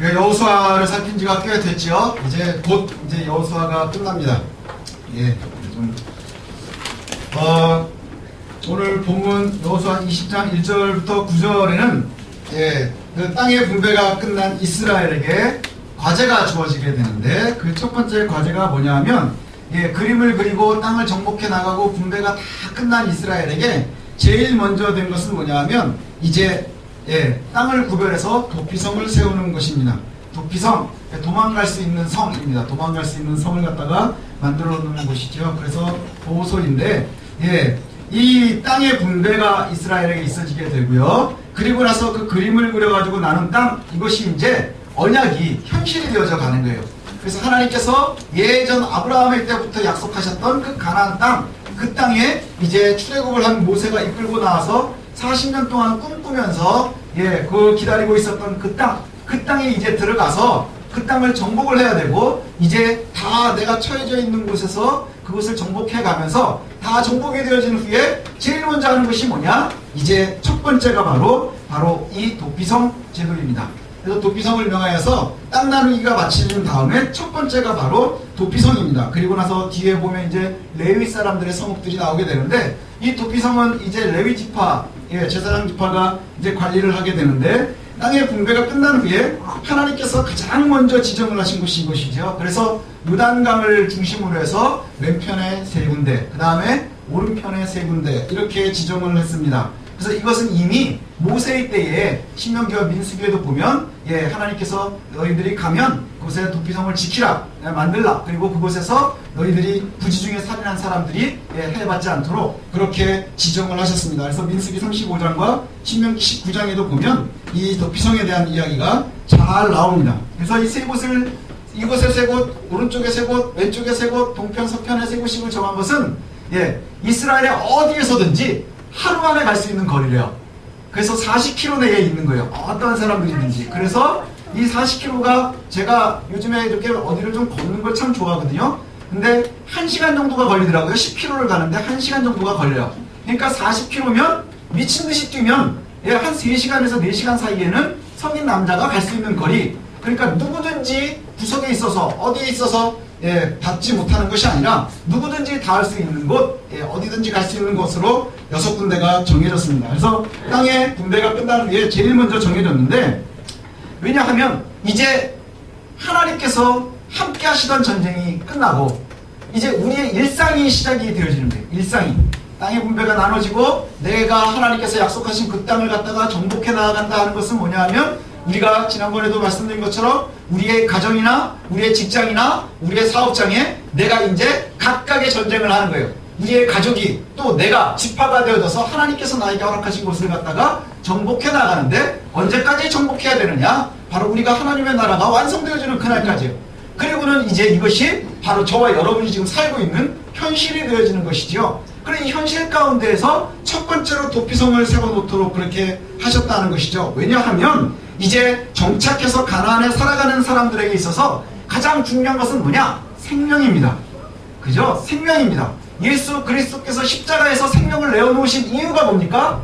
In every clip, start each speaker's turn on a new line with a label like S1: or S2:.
S1: 그 여호수아를 살핀 지가 꽤 됐죠. 이제 곧 이제 여호수아가 끝납니다. 예, 좀 어, 오늘 본문 여호수아 20장 1절부터 9절에는 예, 그 땅의 분배가 끝난 이스라엘에게 과제가 주어지게 되는데 그 첫 번째 과제가 뭐냐면 예, 그림을 그리고 땅을 정복해 나가고 분배가 다 끝난 이스라엘에게 제일 먼저 된 것은 뭐냐면 이제 예, 땅을 구별해서 도피성을 세우는 것입니다. 도피성, 예, 도망갈 수 있는 성입니다. 도망갈 수 있는 성을 갖다가 만들어 놓는 곳이죠. 그래서 보호소인데, 예, 이 땅의 분배가 이스라엘에게 있어지게 되고요. 그리고 나서 그 그림을 그려가지고 나눈 땅, 이것이 이제 언약이 현실이 되어져 가는 거예요. 그래서 하나님께서 예전 아브라함의 때부터 약속하셨던 그 가나안 땅, 그 땅에 이제 출애굽을 한 모세가 이끌고 나와서 40년 동안 꿈꾸면서 예, 그 기다리고 있었던 그 땅, 그 땅에 이제 들어가서 그 땅을 정복을 해야 되고 이제 다 내가 처해져 있는 곳에서 그것을 정복해 가면서 다 정복이 되어진 후에 제일 먼저 하는 것이 뭐냐? 이제 첫 번째가 바로 바로 이 도피성 제도입니다. 그래서 도피성을 명하여서 땅 나누기가 마치는 다음에 첫 번째가 바로 도피성입니다. 그리고 나서 뒤에 보면 이제 레위 사람들의 성읍들이 나오게 되는데 이 도피성은 이제 레위 지파, 예, 제사장 지파가 이제 관리를 하게 되는데 땅의 분배가 끝난 후에 하나님께서 가장 먼저 지정을 하신 곳이 이것이죠. 그래서 요단강을 중심으로 해서 왼편에 세 군데, 그 다음에 오른편에 세 군데 이렇게 지정을 했습니다. 그래서 이것은 이미 모세의 때에 신명기와 민수기에도 보면 예 하나님께서 너희들이 가면 그곳에 도피성을 지키라 예, 만들라 그리고 그곳에서 너희들이 부지 중에 살인한 사람들이 예, 해받지 않도록 그렇게 지정을 하셨습니다. 그래서 민수기 35장과 신명기 19장에도 보면 이 도피성에 대한 이야기가 잘 나옵니다. 그래서 이 세 곳을 이곳에 세 곳, 오른쪽에 세 곳, 왼쪽에 세 곳, 동편, 서편에 세 곳씩을 정한 것은 예, 이스라엘의 어디에서든지 하루 만에 갈 수 있는 거리래요. 그래서 40km 내에 있는 거예요. 어떤 사람들이든지. 그래서 이 40km가 제가 요즘에 이렇게 어디를 좀 걷는 걸 참 좋아하거든요. 근데 1시간 정도가 걸리더라고요. 10km를 가는데 1시간 정도가 걸려요. 그러니까 40km면 미친 듯이 뛰면 예, 한 3시간에서 4시간 사이에는 성인 남자가 갈 수 있는 거리. 그러니까 누구든지 구석에 있어서 어디에 있어서 예, 받지 못하는 것이 아니라 누구든지 닿을 수 있는 곳, 예, 어디든지 갈 수 있는 곳으로 여섯 군데가 정해졌습니다. 그래서 땅의 분배가 끝난 후에 제일 먼저 정해졌는데 왜냐하면 이제 하나님께서 함께 하시던 전쟁이 끝나고 이제 우리의 일상이 시작이 되어지는 거예요. 일상이. 땅의 분배가 나눠지고 내가 하나님께서 약속하신 그 땅을 갖다가 정복해 나아간다 하는 것은 뭐냐 하면 우리가 지난번에도 말씀드린 것처럼 우리의 가정이나 우리의 직장이나 우리의 사업장에 내가 이제 각각의 전쟁을 하는 거예요. 우리의 가족이 또 내가 지파가 되어져서 하나님께서 나에게 허락하신 곳을 갖다가 정복해 나가는데 언제까지 정복해야 되느냐? 바로 우리가 하나님의 나라가 완성되어지는 그날까지요. 그리고는 이제 이것이 바로 저와 여러분이 지금 살고 있는 현실이 되어지는 것이지요. 그런 이 현실 가운데에서 첫 번째로 도피성을 세워놓도록 그렇게 하셨다는 것이죠. 왜냐하면 이제 정착해서 가나안에 살아가는 사람들에게 있어서 가장 중요한 것은 뭐냐? 생명입니다. 그죠? 생명입니다. 예수 그리스도께서 십자가에서 생명을 내어놓으신 이유가 뭡니까?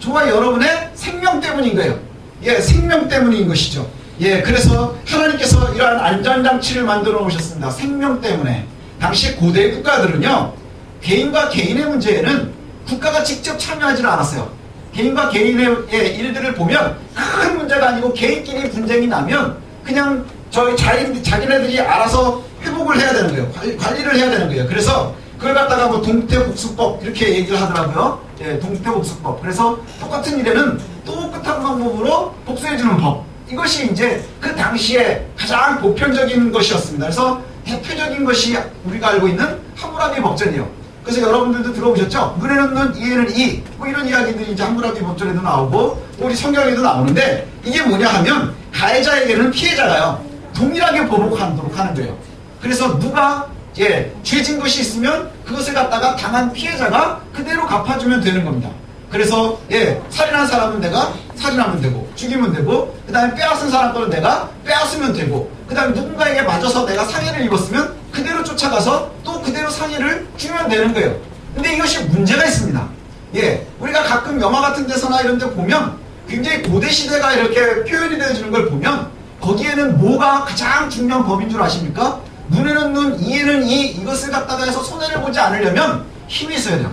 S1: 저와 여러분의 생명 때문인 거예요. 예, 생명 때문인 것이죠. 예, 그래서 하나님께서 이러한 안전장치를 만들어 놓으셨습니다. 생명 때문에. 당시 고대 국가들은요, 개인과 개인의 문제에는 국가가 직접 참여하지는 않았어요. 개인과 개인의 예, 일들을 보면 큰 문제가 아니고 개인끼리 분쟁이 나면 그냥 저희 자기, 자기네들이 알아서 회복을 해야 되는 거예요. 관리, 관리를 해야 되는 거예요. 그래서 그걸 갖다가 뭐 동태복수법 이렇게 얘기를 하더라고요. 예, 동태복수법. 그래서 똑같은 일에는 똑같은 방법으로 복수해주는 법. 이것이 이제 그 당시에 가장 보편적인 것이었습니다. 그래서 대표적인 것이 우리가 알고 있는 하무라비 법전이에요. 그래서 여러분들도 들어보셨죠? 눈에는 눈, 이에는 이. 뭐 이런 이야기들이 이제 하무라비 법전에도 나오고, 또 우리 성경에도 나오는데, 이게 뭐냐 하면, 가해자에게는 피해자가요, 동일하게 보복하도록 하는 거예요. 그래서 누가, 예, 죄진 것이 있으면 그것을 갖다가 당한 피해자가 그대로 갚아주면 되는 겁니다. 그래서, 예, 살인한 사람은 내가 살인하면 되고, 죽이면 되고, 그 다음에 빼앗은 사람 거는 내가 빼앗으면 되고, 그 다음에 누군가에게 맞아서 내가 상해를 입었으면 그대로 쫓아가서 또 그대로 상해를 주면 되는 거예요. 근데 이것이 문제가 있습니다. 예, 우리가 가끔 영화 같은 데서나 이런 데 보면 굉장히 고대 시대가 이렇게 표현이 되어지는 걸 보면 거기에 눈에는 뭐가 가장 중요한 법인 줄 아십니까? 눈에는 눈, 이에는 이, 이것을 갖다가 해서 손해를 보지 않으려면 힘이 있어야 돼요.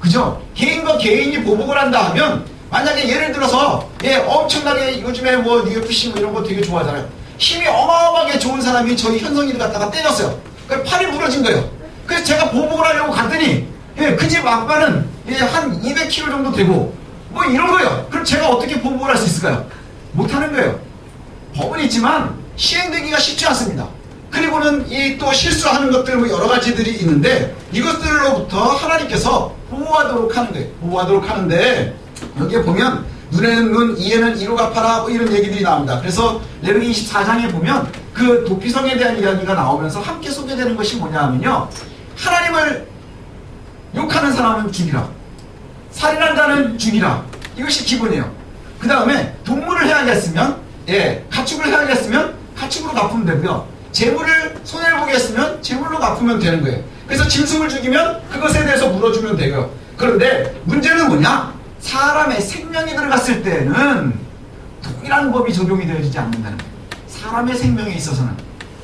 S1: 그죠? 개인과 개인이 보복을 한다 하면 만약에 예를 들어서 예 엄청나게 요즘에 뭐 UFC 뭐 이런 거 되게 좋아하잖아요. 힘이 어마어마하게 좋은 사람이 저희 현성이를 갖다가 때렸어요. 그 팔이 부러진 거예요. 그래서 제가 보복을 하려고 갔더니 예, 그 집 아빠는 예, 한 200kg 정도 되고 뭐 이런 거예요. 그럼 제가 어떻게 보복을 할 수 있을까요? 못하는 거예요. 법은 있지만 시행되기가 쉽지 않습니다. 그리고는 이 또 실수하는 것들 뭐 여러 가지들이 있는데 이것들로부터 하나님께서 보호하도록 하는 거예요. 보호하도록 하는데 여기에 보면 눈에는 눈, 이에는 이로 갚아라 뭐 이런 얘기들이 나옵니다. 그래서 레위기 24장에 보면 그 도피성에 대한 이야기가 나오면서 함께 소개되는 것이 뭐냐 하면요. 하나님을 욕하는 사람은 죽이라. 살인한 자는 죽이라. 이것이 기본이에요. 그 다음에 동물을 해야겠으면, 예, 가축을 해야겠으면 가축으로 갚으면 되고요. 재물을 손해를 보게 했으면 재물로 갚으면 되는 거예요. 그래서 짐승을 죽이면 그것에 대해서 물어주면 되고요. 그런데 문제는 뭐냐? 사람의 생명이 들어갔을 때는 동일한 법이 적용이 되어지지 않는다는 거예요. 사람의 생명에 있어서는.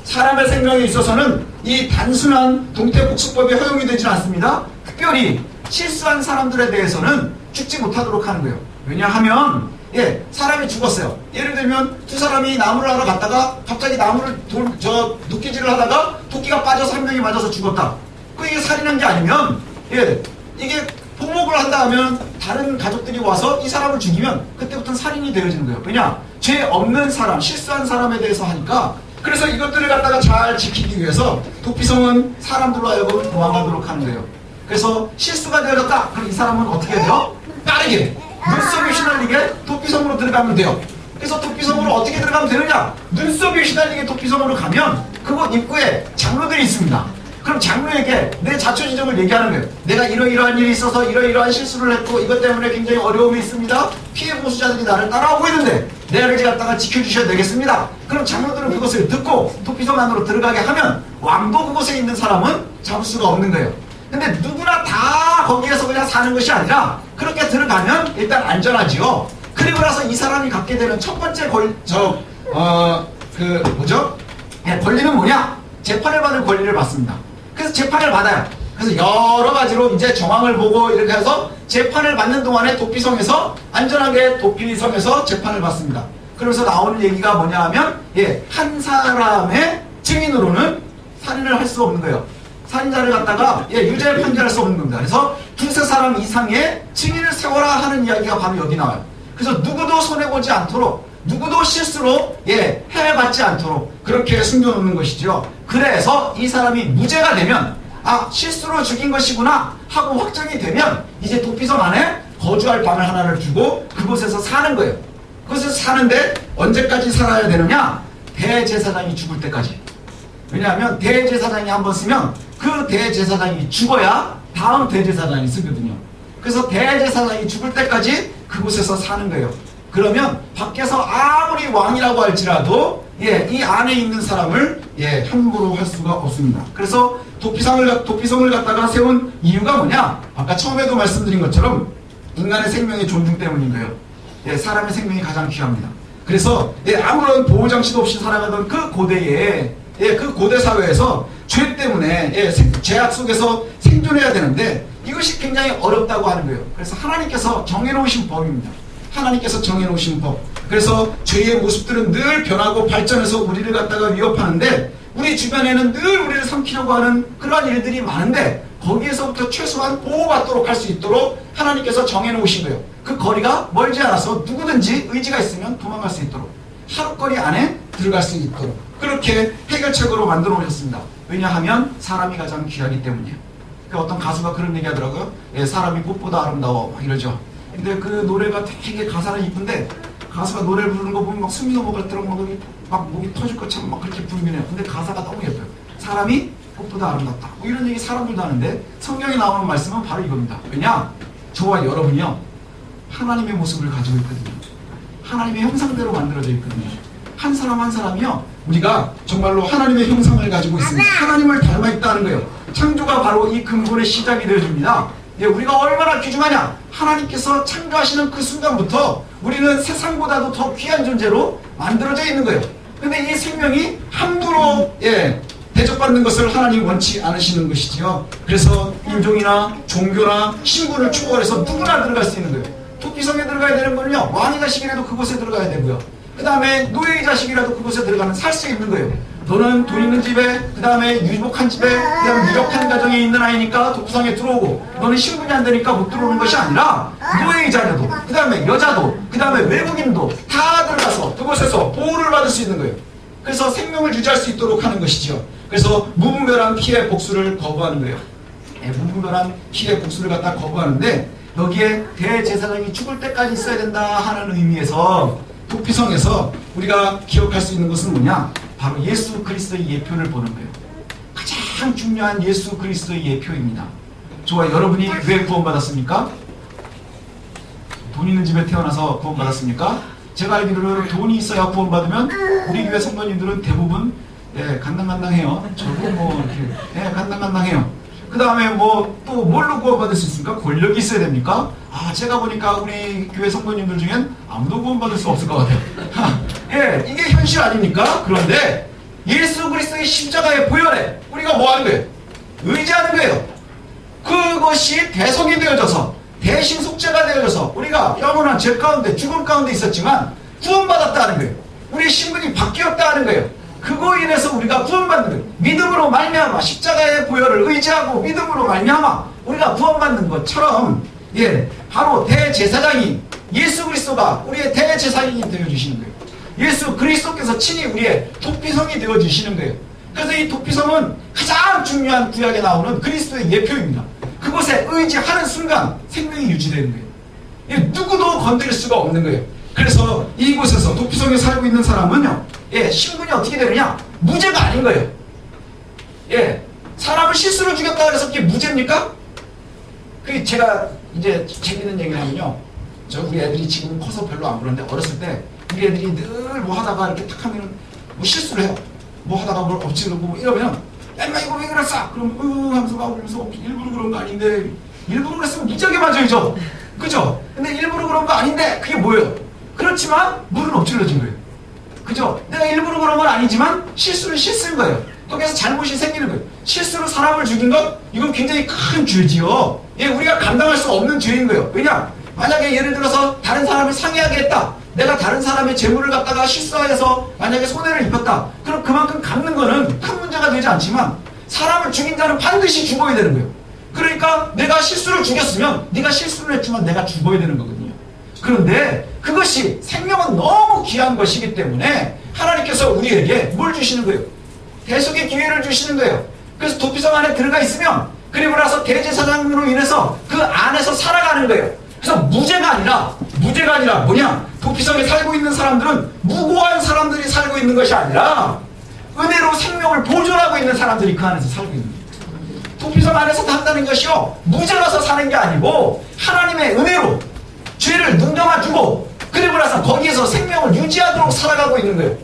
S1: 사람의 생명에 있어서는 이 단순한 동태복수법이 허용이 되지는 않습니다. 특별히 실수한 사람들에 대해서는 죽지 못하도록 하는 거예요. 왜냐하면 예 사람이 죽었어요. 예를 들면 두 사람이 나무를 하러 갔다가 갑자기 나무를 돌, 저 도끼질을 하다가 도끼가 빠져서 한 명이 맞아서 죽었다. 그 이게 살인한 게 아니면 예 이게 보복을 한다 하면 다른 가족들이 와서 이 사람을 죽이면 그때부터는 살인이 되어지는 거예요. 왜냐 죄 없는 사람 실수한 사람에 대해서 하니까 그래서 이것들을 갖다가 잘 지키기 위해서 도피성은 사람들로 하여금 도망가도록 하는 거예요. 그래서 실수가 되어졌다. 그럼 이 사람은 어떻게 돼요? 빠르게 눈썹이 휘날리게 도피성으로 들어가면 돼요. 그래서 도피성으로 어떻게 들어가면 되느냐? 눈썹이 휘날리게 도피성으로 가면 그곳 입구에 장로들이 있습니다. 그럼 장로에게 내 자초 지정을 얘기하는 거예요. 내가 이러이러한 일이 있어서 이러이러한 실수를 했고 이것 때문에 굉장히 어려움이 있습니다. 피해 보수자들이 나를 따라오고 있는데 내가 이제 갖다가 지켜주셔야 되겠습니다. 그럼 장로들은 그것을 듣고 도피성 안으로 들어가게 하면 왕도 그곳에 있는 사람은 잡을 수가 없는 거예요. 근데 누구나 다 거기에서 그냥 사는 것이 아니라 그렇게 들어가면 일단 안전하지요. 그리고 나서 이 사람이 갖게 되는 첫 번째 권, 저, 어, 그, 뭐죠? 예, 권리는 뭐냐? 재판을 받을 권리를 받습니다. 그래서 재판을 받아요. 그래서 여러 가지로 이제 정황을 보고 이렇게 해서 재판을 받는 동안에 도피성에서 안전하게 도피성에서 재판을 받습니다. 그러면서 나오는 얘기가 뭐냐 하면, 예, 한 사람의 증인으로는 살인을 할 수 없는 거예요. 살인자를 갖다가 예, 유죄를 판결할 수 없는 겁니다. 그래서 두세 사람 이상의 증인을 세워라 하는 이야기가 바로 여기 나와요. 그래서 누구도 손해보지 않도록 누구도 실수로 예, 해외받지 않도록 그렇게 숨겨놓는 것이죠. 그래서 이 사람이 무죄가 되면 아 실수로 죽인 것이구나 하고 확정이 되면 이제 도피성 안에 거주할 방을 하나를 주고 그곳에서 사는 거예요. 그곳에서 사는데 언제까지 살아야 되느냐? 대제사장이 죽을 때까지. 왜냐하면 대제사장이 한번 쓰면 그 대제사장이 죽어야 다음 대제사장이 쓰거든요. 그래서 대제사장이 죽을 때까지 그곳에서 사는 거예요. 그러면 밖에서 아무리 왕이라고 할지라도 예, 이 안에 있는 사람을 예, 함부로 할 수가 없습니다. 그래서 도피성을 도피성을 갖다가 세운 이유가 뭐냐? 아까 처음에도 말씀드린 것처럼 인간의 생명의 존중 때문인 거예요. 예, 사람의 생명이 가장 귀합니다. 그래서 예, 아무런 보호 장치도 없이 살아가던 그 고대에 예, 그 고대 사회에서 죄 때문에 예, 생- 죄악 속에서 생존해야 되는데 이것이 굉장히 어렵다고 하는 거예요. 그래서 하나님께서 정해놓으신 법입니다. 하나님께서 정해놓으신 법. 그래서 죄의 모습들은 늘 변하고 발전해서 우리를 갖다가 위협하는데 우리 주변에는 늘 우리를 삼키려고 하는 그러한 일들이 많은데 거기에서부터 최소한 보호받도록 할 수 있도록 하나님께서 정해놓으신 거예요. 그 거리가 멀지 않아서 누구든지 의지가 있으면 도망갈 수 있도록 하루거리 안에 들어갈 수 있도록 그렇게 해결책으로 만들어 오셨습니다. 왜냐하면 사람이 가장 귀하기 때문이에요. 그 어떤 가수가 그런 얘기 하더라고요. 예, 사람이 꽃보다 아름다워 막 이러죠. 근데 그 노래가 되게 가사는 이쁜데 가수가 노래를 부르는 거 보면 막 숨이 넘어갈도록 막, 여기 막 목이 터질 것처럼 막 그렇게 부르긴 해요. 근데 가사가 너무 예뻐요. 사람이 꽃보다 아름답다. 뭐 이런 얘기 사람들도 하는데 성경에 나오는 말씀은 바로 이겁니다. 왜냐? 저와 여러분이요. 하나님의 모습을 가지고 있거든요. 하나님의 형상대로 만들어져 있거든요. 한 사람 한 사람이요. 우리가 정말로 하나님의 형상을 가지고 있습니다. 하나님을 닮아 있다는 거예요. 창조가 바로 이 근본의 시작이 되어줍니다. 예, 우리가 얼마나 귀중하냐? 하나님께서 창조하시는 그 순간부터 우리는 세상보다도 더 귀한 존재로 만들어져 있는 거예요. 근데 이 생명이 함부로 예 대접받는 것을 하나님 원치 않으시는 것이지요. 그래서 인종이나 종교나 신분을 초월해서 누구나 들어갈 수 있는 거예요. 토끼성에 들어가야 되는 거는요. 왕의 자식이라도 그곳에 들어가야 되고요. 그 다음에 노예의 자식이라도 그곳에 들어가면 살 수 있는 거예요. 너는 돈 있는 집에, 그 다음에 유복한 집에, 그 다음에 유력한 가정에 있는 아이니까 독성에 들어오고, 너는 신분이 안 되니까 못 들어오는 것이 아니라, 노예의 자녀도, 그 다음에 여자도, 그 다음에 외국인도 다 들어가서 그곳에서 보호를 받을 수 있는 거예요. 그래서 생명을 유지할 수 있도록 하는 것이죠. 그래서 무분별한 피해 복수를 거부하는 거예요. 예, 무분별한 피해 복수를 갖다 거부하는데 여기에 대제사장이 죽을 때까지 있어야 된다 하는 의미에서 도피성에서 우리가 기억할 수 있는 것은 뭐냐? 바로 예수 그리스도의 예표를 보는 거예요. 가장 중요한 예수 그리스도의 예표입니다. 좋아, 여러분이 왜 구원받았습니까? 돈 있는 집에 태어나서 구원받았습니까? 제가 알기로는 돈이 있어야 구원받으면 우리 교회 성도님들은 대부분 예, 간당간당해요. 저도 뭐 이렇게 예, 간당간당해요. 그 다음에 뭐 또 뭘로 구원받을 수 있습니까? 권력이 있어야 됩니까? 아 제가 보니까 우리 교회 성도님들 중엔 아무도 구원받을 수 없을 것 같아요. 예, 이게 현실 아닙니까? 그런데 예수 그리스도의 십자가의 보혈에 우리가 뭐 하는 거예요? 의지하는 거예요. 그것이 대속이 되어져서 대신 속죄가 되어져서 우리가 영원한 죄 가운데 죽음 가운데 있었지만 구원받았다는 거예요. 우리의 신분이 바뀌었다는 거예요. 그거 인해서 우리가 구원받는 거예요. 믿음으로 말미암아 십자가의 보혈을 의지하고 믿음으로 말미암아 우리가 구원받는 것처럼 예 바로 대제사장이 예수 그리스도가 우리의 대제사장이 되어 주시는 거예요. 예수 그리스도께서 친히 우리의 도피성이 되어 주시는 거예요. 그래서 이 도피성은 가장 중요한 구약에 나오는 그리스도의 예표입니다. 그곳에 의지하는 순간 생명이 유지되는 거예요. 예, 누구도 건드릴 수가 없는 거예요. 그래서 이곳에서 도피성에 살고 있는 사람은요, 예, 신분이 어떻게 되느냐? 무죄가 아닌 거예요. 예, 사람을 실수로 죽였다 그래서 그게 무죄입니까? 그 제가 이제 재밌는 얘기를 하면요. 저 우리 애들이 지금 커서 별로 안 그러는데 어렸을 때 우리 애들이 늘 뭐 하다가 이렇게 탁 하면은 뭐 실수를 해요. 뭐 하다가 뭘 엎치르고 뭐 이러면 야 임마 이거 왜 그랬어? 그럼 으 하면서 막 울면서 일부러 그런 거 아닌데 일부러 그랬으면 무지하게 맞아야죠. 그죠? 근데 일부러 그런 거 아닌데 그게 뭐예요? 그렇지만 물은 엎질러진 거예요. 그죠? 내가 일부러 그런 건 아니지만 실수는 실수인 거예요. 거기서 잘못이 생기는 거예요. 실수로 사람을 죽인 것 이건 굉장히 큰 죄지요. 예, 우리가 감당할 수 없는 죄인 거예요. 왜냐? 만약에 예를 들어서 다른 사람을 상해하게 했다. 내가 다른 사람의 재물을 갖다가 실수하여서 만약에 손해를 입혔다. 그럼 그만큼 갚는 거는 큰 문제가 되지 않지만 사람을 죽인 자는 반드시 죽어야 되는 거예요. 그러니까 내가 실수를 죽였으면 네가 실수를 했지만 내가 죽어야 되는 거거든요. 그런데 그것이 생명은 너무 귀한 것이기 때문에 하나님께서 우리에게 뭘 주시는 거예요? 대속의 기회를 주시는 거예요. 그래서 도피성 안에 들어가 있으면 그리고 나서 대제사장으로 인해서 그 안에서 살아가는 거예요. 그래서 무죄가 아니라 무죄가 아니라 뭐냐? 도피성에 살고 있는 사람들은 무고한 사람들이 살고 있는 것이 아니라 은혜로 생명을 보존하고 있는 사람들이 그 안에서 살고 있는 거예요. 도피성 안에서 산다는 것이요 무죄라서 사는 게 아니고 하나님의 은혜로 죄를 눈감아 주고 그리고 나서 거기에서 생명을 유지하도록 살아가고 있는 거예요.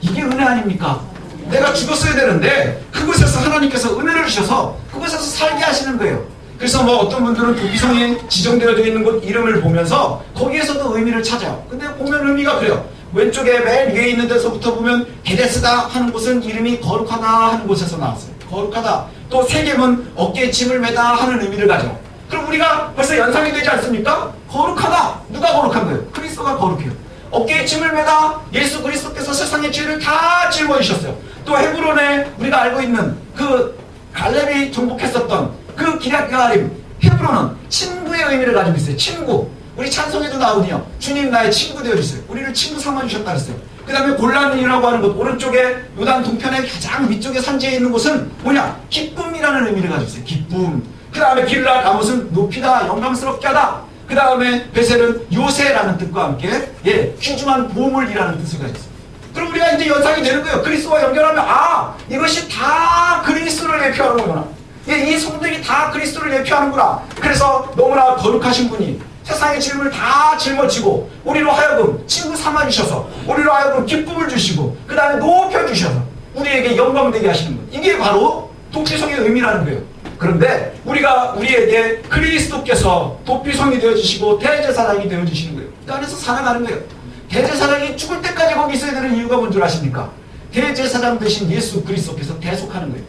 S1: 이게 은혜 아닙니까? 내가 죽었어야 되는데 그곳에서 하나님께서 은혜를 주셔서 그곳에서 살게 하시는 거예요. 그래서 뭐 어떤 분들은 도피성에 지정되어져 있는 곳 이름을 보면서 거기에서도 의미를 찾아요. 근데 보면 의미가 그래요. 왼쪽에 맨 위에 있는 데서부터 보면 게데스다 하는 곳은 이름이 거룩하다 하는 곳에서 나왔어요. 거룩하다. 또 세겜은 어깨에 짐을 매다 하는 의미를 가져. 그럼 우리가 벌써 연상이 되지 않습니까? 거룩하다. 누가 거룩한 거예요? 그리스도가 거룩해요. 어깨에 짐을 매다 예수 그리스도께서 세상의 죄를 다 짊어지셨어요. 또 헤브론에 우리가 알고 있는 그 갈렙이 정복했었던 그 기략가림 헤브론은 친구의 의미를 가지고 있어요. 친구. 우리 찬송에도 나오니요. 주님 나의 친구 되어주세요. 우리를 친구 삼아주셨다 그랬어요. 그 다음에 골란이라고 하는 곳 오른쪽에 요단 동편의 가장 위쪽에 산지에 있는 곳은 뭐냐? 기쁨이라는 의미를 가지고 있어요. 기쁨. 그 다음에 길라 가못은 높이다, 영광스럽게 하다. 그 다음에 베셀은 요새라는 뜻과 함께 예 귀중한 보물이라는 뜻을 가지고 있어요. 그럼 우리가 이제 연상이 되는 거예요. 그리스도와 연결하면 아 이것이 다 그리스도를 예표하는 거구나. 예, 이 성들이 다 그리스도를 예표하는구나. 그래서 너무나 거룩하신 분이 세상의 짐을 다 짊어지고 우리로 하여금 친구 삼아주셔서 우리로 하여금 기쁨을 주시고 그 다음에 높여주셔서 우리에게 영광 되게 하시는 것. 이게 바로 도피성의 의미라는 거예요. 그런데 우리가 우리에게 그리스도께서 도피성이 되어주시고 대제사장이 되어주시는 거예요. 그 안에서 살아가는 거예요. 대제사장이 죽을 때까지 거기 있어야 되는 이유가
S2: 뭔 줄 아십니까? 대제사장 대신 예수 그리스도께서 대속하는 거예요.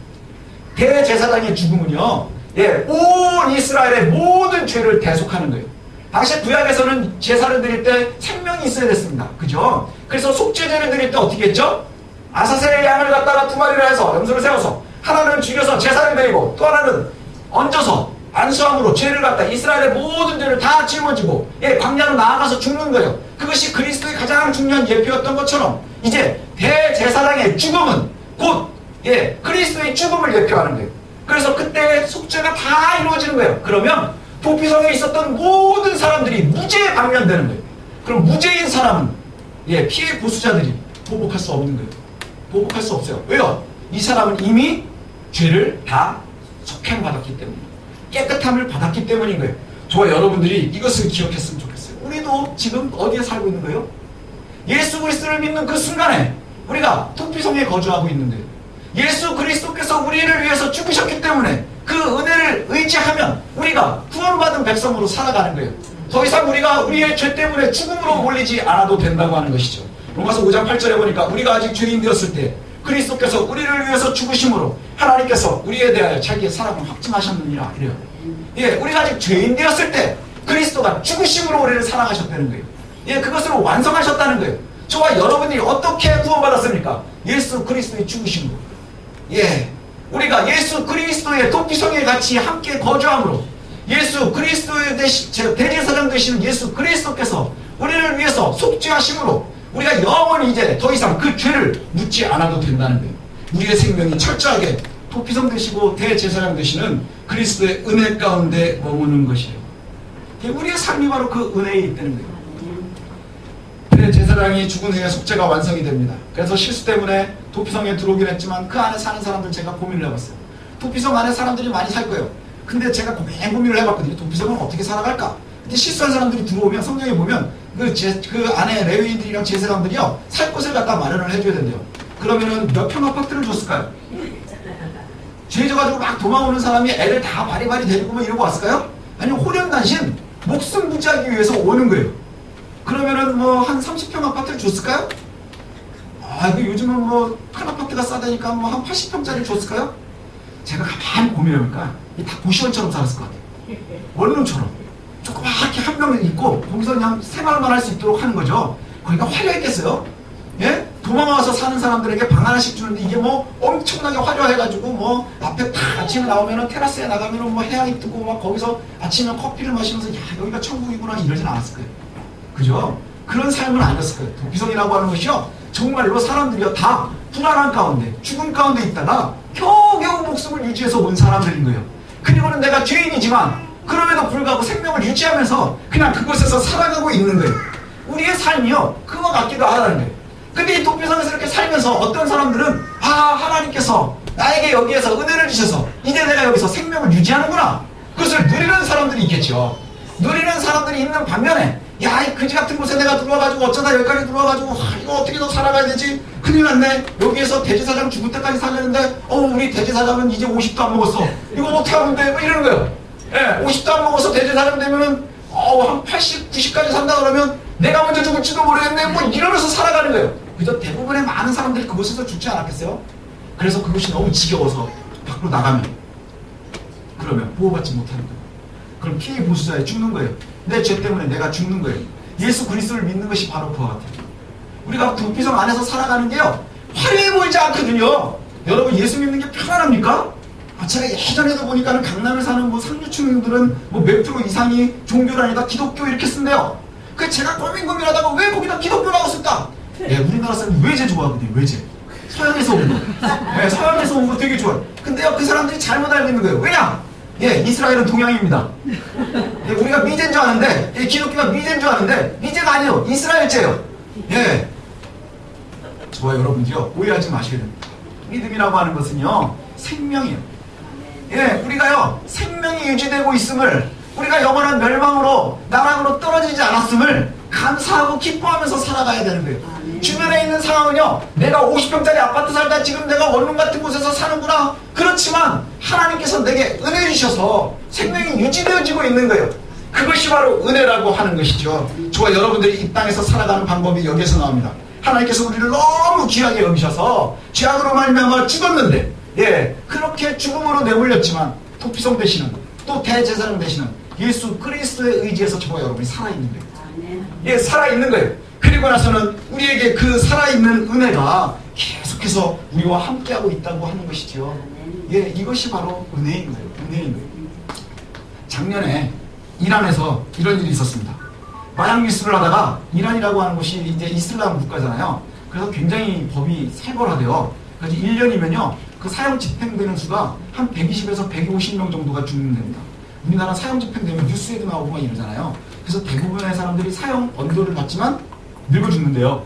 S2: 대제사장의 죽음은요, 예, 온 이스라엘의 모든 죄를 대속하는 거예요. 당시 구약에서는 제사를 드릴 때 생명이 있어야 됐습니다. 그죠? 그래서 속죄제를 드릴 때 어떻게 했죠? 아사셀의 양을 갖다가 두 마리를 해서 염소를 세워서 하나는 죽여서 제사를 드리고 또 하나는 얹어서 안수함으로 죄를 갖다 이스라엘의 모든 죄를 다 짊어지고 예, 광야로 나아가서 죽는 거예요. 그것이 그리스도의 가장 중요한 예표였던 것처럼 이제 대제사장의 죽음은 곧 예, 그리스도의 죽음을 예표하는 거예요. 그래서 그때 속죄가 다 이루어지는 거예요. 그러면 도피성에 있었던 모든 사람들이 무죄에 방면되는 거예요. 그럼 무죄인 사람은 예, 피해 보수자들이 보복할 수 없는 거예요. 보복할 수 없어요. 왜요? 이 사람은 이미 죄를 다 속행받았기 때문에 깨끗함을 받았기 때문인 거예요. 저와 여러분들이 이것을 기억했으면 좋겠어요. 우리도 지금 어디에 살고 있는 거예요? 예수 그리스도를 믿는 그 순간에 우리가 도피성에 거주하고 있는데 예수 그리스도께서 우리를 위해서 죽으셨기 때문에 그 은혜를 의지하면 우리가 구원받은 백성으로 살아가는 거예요. 더 이상 우리가 우리의 죄 때문에 죽음으로 몰리지 않아도 된다고 하는 것이죠. 로마서 5장 8절에 보니까 우리가 아직 죄인 되었을 때 그리스도께서 우리를 위해서 죽으심으로 하나님께서 우리에 대하여 자기의 사랑을 확증하셨느니라 이래요. 예, 우리가 아직 죄인 되었을 때 그리스도가 죽으심으로 우리를 사랑하셨다는 거예요. 예, 그것으로 완성하셨다는 거예요. 저와 여러분이 어떻게 구원받았습니까? 예수 그리스도의 죽으심으로. 예, 우리가 예수 그리스도의 도피성에 같이 함께 거주함으로 예수 그리스도의 대제사장 되시는 예수 그리스도께서 우리를 위해서 속죄하심으로 우리가 영원히 이제 더 이상 그 죄를 묻지 않아도 된다는 거예요. 우리의 생명이 철저하게 도피성 되시고 대제사장 되시는 그리스도의 은혜 가운데 머무는 것이에요. 우리의 삶이 바로 그 은혜에 있다는 거예요. 대제사장이 죽은 후에 속죄가 완성이 됩니다. 그래서 실수 때문에 도피성에 들어오긴 했지만 그 안에 사는 사람들 제가 고민을 해봤어요. 도피성 안에 사람들이 많이 살 거예요. 근데 제가 고민 고민을 해봤거든요. 도피성은 어떻게 살아갈까? 근데 실수한 사람들이 들어오면 성경에 보면 그, 제, 그 안에 레위인들이랑 제사장들이요 살 곳을 갖다 마련을 해줘야 된대요. 그러면은 몇 평 아파트를 줬을까요? 죄져가지고 막 도망오는 사람이 애를 다 바리바리 데리고 뭐 이러고 왔을까요? 아니면 호련단신 목숨 부지하기 위해서 오는 거예요. 그러면은 뭐 한 30평 아파트를 줬을까요? 아, 그 요즘은 뭐 큰 아파트가 싸다니까 뭐 한 80평짜리 줬을까요? 제가 가만히 고민해보니까 다 고시원처럼 살았을 것 같아요. 원룸처럼. 조그맣게 한 명이 있고 거기서 그냥 생활만 할 수 있도록 하는 거죠. 거기가 화려했겠어요? 예? 도망와서 사는 사람들에게 방 하나씩 주는데 이게 뭐 엄청나게 화려해가지고 뭐 앞에 다 아침에 나오면은 테라스에 나가면은 뭐 해양이 뜨고 막 거기서 아침에 커피를 마시면서 야 여기가 천국이구나 이러진 않았을 거예요. 그죠? 그런 삶은 아니었을 거예요. 도피성이라고 하는 것이요. 정말로 사람들이요 다 불안한 가운데 죽음 가운데 있다가 겨우겨우 목숨을 유지해서 온 사람들인 거예요. 그리고는 내가 죄인이지만 그럼에도 불구하고 생명을 유지하면서 그냥 그곳에서 살아가고 있는 거예요. 우리의 삶이요 그거 같기도 하다는 거예요. 근데 이 도피성에서 이렇게 살면서 어떤 사람들은 아 하나님께서 나에게 여기에서 은혜를 주셔서 이제 내가 여기서 생명을 유지하는구나 그것을 누리는 사람들이 있겠죠. 누리는 사람들이 있는 반면에 야, 이 그지 같은 곳에 내가 들어와가지고 어쩌다 여기까지 들어와가지고 아, 이거 어떻게 더 살아가야 되지? 큰일 났네. 여기에서 대제사장 죽을 때까지 살렸는데 어 우리 대제사장은 이제 50도 안 먹었어. 이거 어떻게 하면 돼? 뭐 이러는 거예요. 예, 50도 안 먹어서 대제사장 되면은 어, 한 80, 90까지 산다 그러면 내가 먼저 죽을지도 모르겠네. 뭐 이러면서 살아가는 거예요. 그저 대부분의 많은 사람들이 그곳에서 죽지 않았겠어요? 그래서 그것이 너무 지겨워서 밖으로 나가면 그러면 보호받지 못하는 거예요. 그럼 피해 보수자에 죽는 거예요. 내 죄 때문에 내가 죽는 거예요. 예수 그리스도를 믿는 것이 바로 그와 같아요. 우리가 도피성 안에서 살아가는 게요. 화려해 보이지 않거든요. 여러분 예수 믿는 게 편안합니까? 아, 제가 예전에도 보니까는 강남에 사는 뭐 상류층들은 뭐몇 프로 이상이 종교라니다 기독교 이렇게 쓴대요. 그 제가 고민 고민하다가 왜 거기다 기독교라고 쓸까? 예, 우리나라 사람이 외제 좋아하거든요. 외제. 서양에서 온 거. 예, 서양에서 온 거 되게 좋아요. 근데요, 그 사람들이 잘못 알고 있는 거예요. 왜냐? 예, 이스라엘은 동양입니다. 예, 우리가 미제인 줄 아는데, 예, 기독교가 미제인 줄 아는데, 미제가 아니요. 이스라엘제요. 예. 저와 여러분들요, 오해하지 마셔야 됩니다. 믿음이라고 하는 것은요, 생명이에요. 예, 우리가요, 생명이 유지되고 있음을, 우리가 영원한 멸망으로, 나락으로 떨어지지 않았음을 감사하고 기뻐하면서 살아가야 되는 거예요. 주변에 있는 상황은요, 내가 50평짜리 아파트 살다 지금 내가 원룸 같은 곳에서 사는구나. 그렇지만 하나님께서 내게 은혜 주셔서 생명이 유지되어지고 있는 거예요. 그것이 바로 은혜라고 하는 것이죠. 저와 여러분들이 이 땅에서 살아가는 방법이 여기에서 나옵니다. 하나님께서 우리를 너무 귀하게 여기셔서 죄악으로 말미암아 죽었는데 예 그렇게 죽음으로 내몰렸지만 도피성 되시는 또 대제사장 되시는 예수 그리스도의 의지에서 저와 여러분이 살아있는 거예요. 예, 살아있는 거예요. 그리고 나서는 우리에게 그 살아있는 은혜가 계속해서 우리와 함께하고 있다고 하는 것이죠. 예, 이것이 바로 은혜인 거예요. 은혜인 거예요. 작년에 이란에서 이런 일이 있었습니다. 마약 밀수를 하다가 이란이라고 하는 곳이 이제 이슬람 국가잖아요. 그래서 굉장히 법이 살벌하대요. 그래서 1년이면요, 그 사형 집행되는 수가 한 120에서 150명 정도가 죽는답니다. 우리나라 사형 집행되면 뉴스에도 나오고 막 이러잖아요. 그래서 대부분의 사람들이 사형 언도를 받지만 늙어 죽는데요.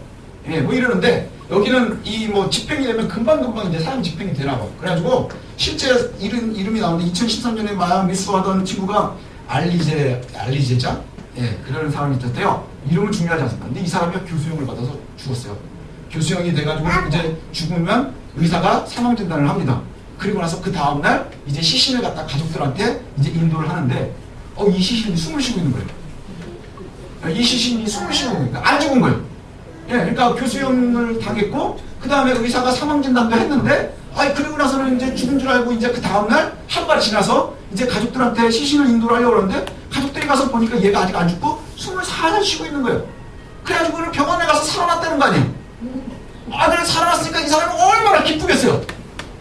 S2: 예, 뭐 이러는데 여기는 이 뭐 집행이 되면 금방금방 이제 사형 집행이 되나 봐. 그래가지고 실제 이름, 이름이 나오는데 2013년에 마약 밀수하던 친구가 알리제, 알리제자? 예, 그런 사람이 있었대요. 이름은 중요하지 않습니다. 근데 이 사람이 교수형을 받아서 죽었어요. 교수형이 돼가지고 이제 죽으면 의사가 사망 진단을 합니다. 그리고 나서 그 다음날 이제 시신을 갖다 가족들한테 이제 인도를 하는데 어, 이 시신이 숨을 쉬고 있는 거예요. 이 시신이 숨을 있는 거예요. 안 죽은 거예요. 예, 그러니까 교수형을 당했고 그 다음에 의사가 사망 진단도 했는데 아니 그리고 나서는 이제 죽은 줄 알고 이제 그 다음날 한달 지나서 이제 가족들한테 시신을 인도를 하려고 그러는데 가족들이 가서 보니까 얘가 아직 안 죽고 숨을 살살 쉬고 있는 거예요. 그래가지고 병원에 가서 살아났다는 거 아니에요. 아들 살아났으니까 이 사람은 얼마나 기쁘겠어요.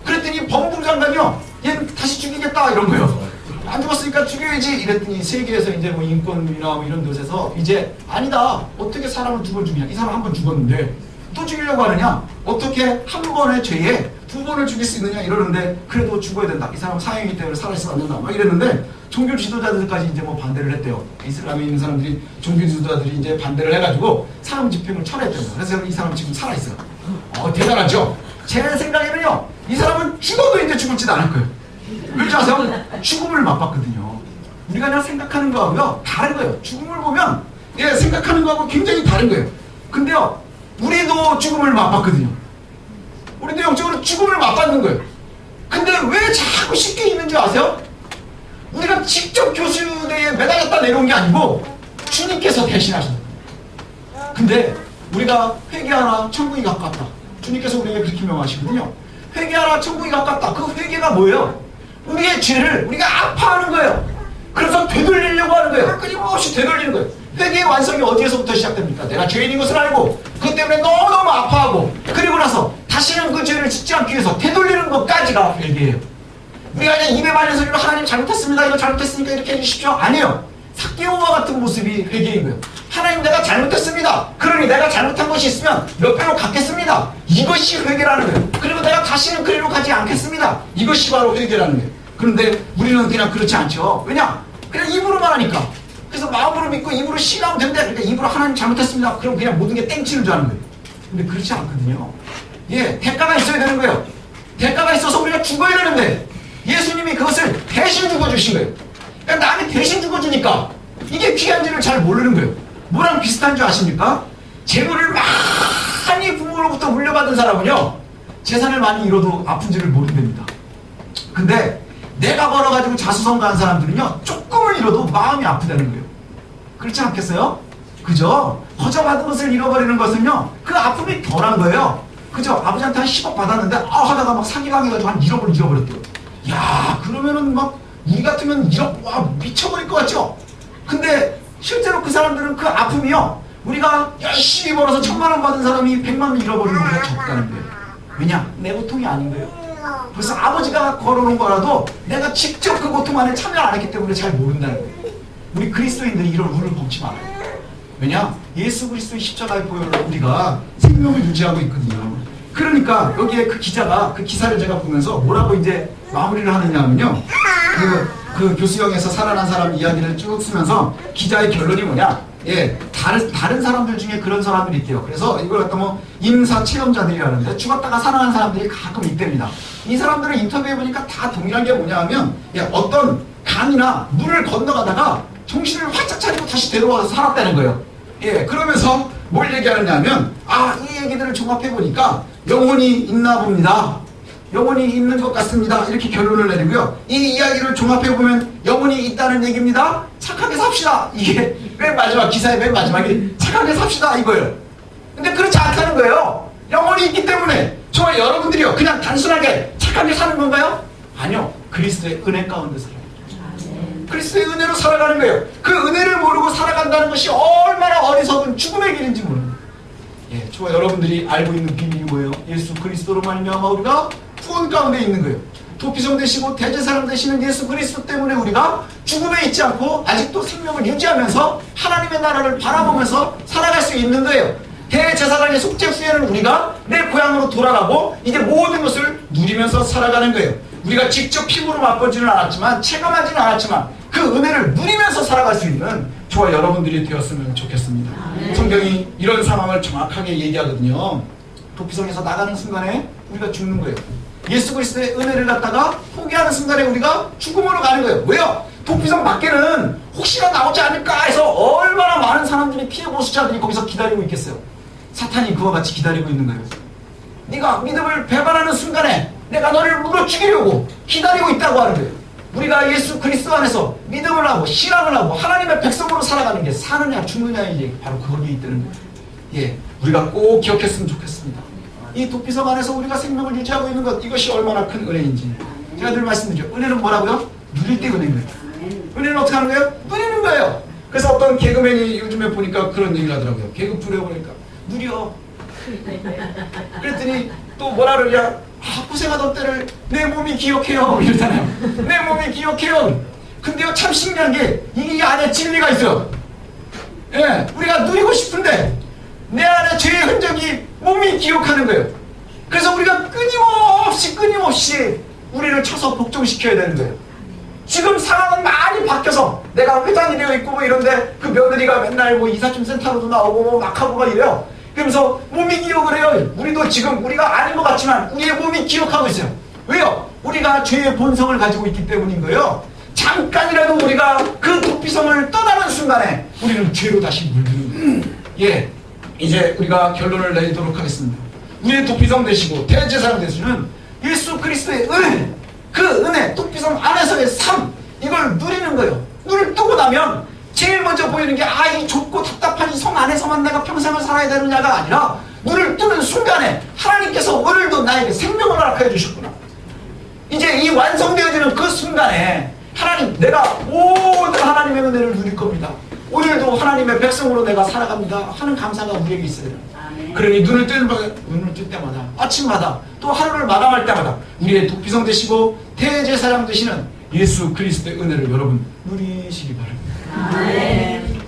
S2: 그랬더니 법무부 장관이요. 얘는 다시 죽이겠다 이런 거예요. 안 죽었으니까 죽여야지 이랬더니 세계에서 이제 뭐 인권이나 뭐 이런 곳에서 이제 아니다. 어떻게 사람을 두 번 죽이냐. 이 사람 한 번 죽었는데 또 죽이려고 하느냐. 어떻게 한 번의 죄에 두 번을 죽일 수 있느냐 이러는데 그래도 죽어야 된다. 이 사람은 사형이기 때문에 살아있으면 안 된다. 막 이랬는데 종교 지도자들까지 이제 뭐 반대를 했대요. 이슬람에 있는 사람들이 종교 지도자들이 이제 반대를 해가지고 사형 집행을 철회했대요. 그래서 이 사람 지금 살아있어요. 어, 대단하죠? 제 생각에는요, 이 사람은 죽어도 이제 죽을지도 않을 거예요. 아세요? 죽음을 맛봤거든요. 우리가 그냥 생각하는 거하고요, 다른 거예요. 죽음을 보면, 예, 생각하는 거하고 굉장히 다른 거예요. 근데요, 우리도 죽음을 맛봤거든요. 우리도 영적으로 죽음을 맛봤는 거예요. 근데 왜 자꾸 쉽게 있는 줄 아세요? 우리가 직접 교수대에 매달렸다 내려온 게 아니고, 주님께서 대신하셨는 거예요. 근데 우리가 회개하라 천국이 가깝다. 주님께서 우리에게 그렇게 명하시거든요. 회개하라 천국이 가깝다. 그 회개가 뭐예요? 우리의 죄를 우리가 아파하는 거예요. 그래서 되돌리려고 하는 거예요. 끊임없이 되돌리는 거예요. 회개의 완성이 어디에서부터 시작됩니까? 내가 죄인인 것을 알고 그것 때문에 너무너무 아파하고 그리고 나서 다시는 그 죄를 짓지 않기 위해서 되돌리는 것까지가 회개예요. 우리가 그냥 입에 소리로 하나님 잘못했습니다. 이거 잘못했으니까 이렇게 해주십시오. 아니에요. 사개오와 같은 모습이 회개인 거예요. 하나님 내가 잘못했습니다. 그러니 내가 잘못한 것이 있으면 몇 배로 갚겠습니다. 이것이 회개라는 거예요. 그리고 내가 다시는 그리로 가지 않겠습니다. 이것이 바로 회개라는 거예요. 그런데 우리는 그냥 그렇지 않죠. 왜냐? 그냥 입으로만 하니까. 그래서 마음으로 믿고 입으로 신하면 된대. 그러니까 입으로 하나님 잘못했습니다. 그럼 그냥 모든 게 땡치는 줄 아는 거예요. 근데 그렇지 않거든요. 예, 대가가 있어야 되는 거예요. 대가가 있어서 우리가 죽어야 되는데 예수님이 그것을 대신 죽어주신 거예요. 그러니까 남이 대신 죽어주니까 이게 귀한지를 잘 모르는 거예요. 뭐랑 비슷한 줄 아십니까? 재물을 많이 부모로부터 물려받은 사람은요 재산을 많이 잃어도 아픈지를 모른답니다. 근데 내가 벌어가지고 자수성가한 사람들은요 조금을 잃어도 마음이 아프다는 거예요. 그렇지 않겠어요? 그죠? 거저받은 것을 잃어버리는 것은요 그 아픔이 덜한 거예요. 그죠? 아버지한테 한 10억 받았는데 아 하다가 막 사기당해가지고 한 1억을 잃어버렸대요. 야 그러면은 막 우리 같으면 1억 와 미쳐버릴 것 같죠? 근데 실제로 그 사람들은 그 아픔이요 우리가 열심히 벌어서 천만 원 받은 사람이 백만 원 잃어버리는 것보다 적다는 거예요. 왜냐? 내 고통이 아닌 거예요. 그래서 아버지가 걸어놓은 거라도 내가 직접 그 고통 안에 참여 안 했기 때문에 잘 모른다는 거예요. 우리 그리스도인들이 이런 운을 범치 말아요. 왜냐? 예수 그리스도의 십자가의 보혈로 우리가 생명을 유지하고 있거든요. 그러니까 여기에 그 기자가 그 기사를 제가 보면서 뭐라고 이제 마무리를 하느냐 하면요. 그, 그 교수형에서 살아난 사람 이야기를 쭉 쓰면서 기자의 결론이 뭐냐? 예, 다른, 다른 사람들 중에 그런 사람들이 있대요. 그래서 이걸 갖다 뭐 임사 체험자들이라는데 죽었다가 살아난 사람들이 가끔 있답니다. 이 사람들을 인터뷰해보니까 다 동일한 게 뭐냐 하면 예, 어떤 강이나 물을 건너가다가 정신을 활짝 차리고 다시 데려와서 살았다는 거예요. 예, 그러면서 뭘 얘기하느냐면, 아, 이 얘기들을 종합해보니까 영혼이 있나 봅니다. 영혼이 있는 것 같습니다. 이렇게 결론을 내리고요. 이 이야기를 종합해보면 영혼이 있다는 얘기입니다. 착하게 삽시다. 이게 맨 마지막, 기사의 맨 마지막이 착하게 삽시다. 이거예요. 근데 그렇지 않다는 거예요. 영혼이 있기 때문에 정말 여러분들이요 그냥 단순하게 착하게 사는 건가요? 아니요. 그리스도의 은혜 가운데 살아요. 그리스도의 은혜로 살아가는 거예요. 그 은혜를 모르고 살아간다는 것이 얼마나 어리석은 죽음의 길인지 거예요. 예, 저와 여러분들이 알고 있는 비밀이 뭐예요? 예수 그리스도로 말미암아 우리가 구원 가운데 있는 거예요. 도피성 되시고 대제사장 되시는 예수 그리스도 때문에 우리가 죽음에 있지 않고 아직도 생명을 유지하면서 하나님의 나라를 바라보면서 살아갈 수 있는 거예요. 대제사장의 속죄 후에는 우리가 내 고향으로 돌아가고 이제 모든 것을 누리면서 살아가는 거예요. 우리가 직접 피부로 맛보지는 않았지만 체감하지는 않았지만 그 은혜를 누리면서 살아갈 수 있는 저와 여러분들이 되었으면 좋겠습니다. 성경이 이런 상황을 정확하게 얘기하거든요. 도피성에서 나가는 순간에 우리가 죽는 거예요. 예수 그리스도의 은혜를 갖다가 포기하는 순간에 우리가 죽음으로 가는 거예요. 왜요? 도피성 밖에는 혹시나 나오지 않을까 해서 얼마나 많은 사람들이 피해 보수자들이 거기서 기다리고 있겠어요. 사탄이 그와 같이 기다리고 있는 거예요. 네가 믿음을 배반하는 순간에 내가 너를 물어 죽이려고 기다리고 있다고 하는 거예요. 우리가 예수 그리스도 안에서 믿음을 하고 신앙을 하고 하나님의 백성으로 살아가는 게 사느냐 죽느냐 이제 바로 거기에 있다는 거예요. 예, 우리가 꼭 기억했으면 좋겠습니다. 이 도피성 안에서 우리가 생명을 유지하고 있는 것 이것이 얼마나 큰 은혜인지 제가 늘 말씀드리죠. 은혜는 뭐라고요? 누릴 때 은혜인 거예요. 은혜는 어떻게 하는 거예요? 누리는 거예요. 그래서 어떤 개그맨이 요즘에 보니까 그런 얘기를 하더라고요. 개그 프로에 보니까 누려. 그랬더니 또 뭐라 그러냐? 아, 고생하던 때를 내 몸이 기억해요. 이러잖아요. 내 몸이 기억해요. 근데요, 참 신기한 게, 이 안에 진리가 있어요. 예, 우리가 누리고 싶은데, 내 안에 죄의 흔적이 몸이 기억하는 거예요. 그래서 우리가 끊임없이, 끊임없이 우리를 쳐서 복종시켜야 되는 거예요. 지금 상황은 많이 바뀌어서 내가 회장이 되어 있고 뭐 이런데 그 며느리가 맨날 뭐 이사짐 센터로도 나오고 뭐 막 하고 막 이래요. 그러면서 몸이 기억을 해요. 우리도 지금 우리가 아닌 것 같지만 우리의 몸이 기억하고 있어요. 왜요? 우리가 죄의 본성을 가지고 있기 때문인 거예요. 잠깐이라도 우리가 그 도피성을 떠나는 순간에 우리는 죄로 다시 물드는 거예요. 예. 이제 우리가 결론을 내리도록 하겠습니다. 우리의 도피성 되시고 대제사장 되시는 예수 그리스도의 은혜 그 은혜, 도피성 안에서의 삶, 이걸 누리는 거예요. 눈을 뜨고 나면 제일 먼저 보이는 게, 아, 이 좁고 답답한 이 성 안에서만 내가 평생을 살아야 되느냐가 아니라, 눈을 뜨는 순간에 하나님께서 오늘도 나에게 생명을 허락해 주셨구나. 이제 이 완성되어지는 그 순간에, 하나님, 내가 모든 하나님의 은혜를 누릴 겁니다. 오늘도 하나님의 백성으로 내가 살아갑니다. 하는 감사가 우리에게 있어야 돼요. 그러니 눈을 바- 눈을 뜰 때마다 아침마다 또 하루를 마감할 때마다 우리의 도피성 되시고 대제사장 되시는 예수 그리스도의 은혜를 여러분 누리시기 바랍니다.
S3: 아멘.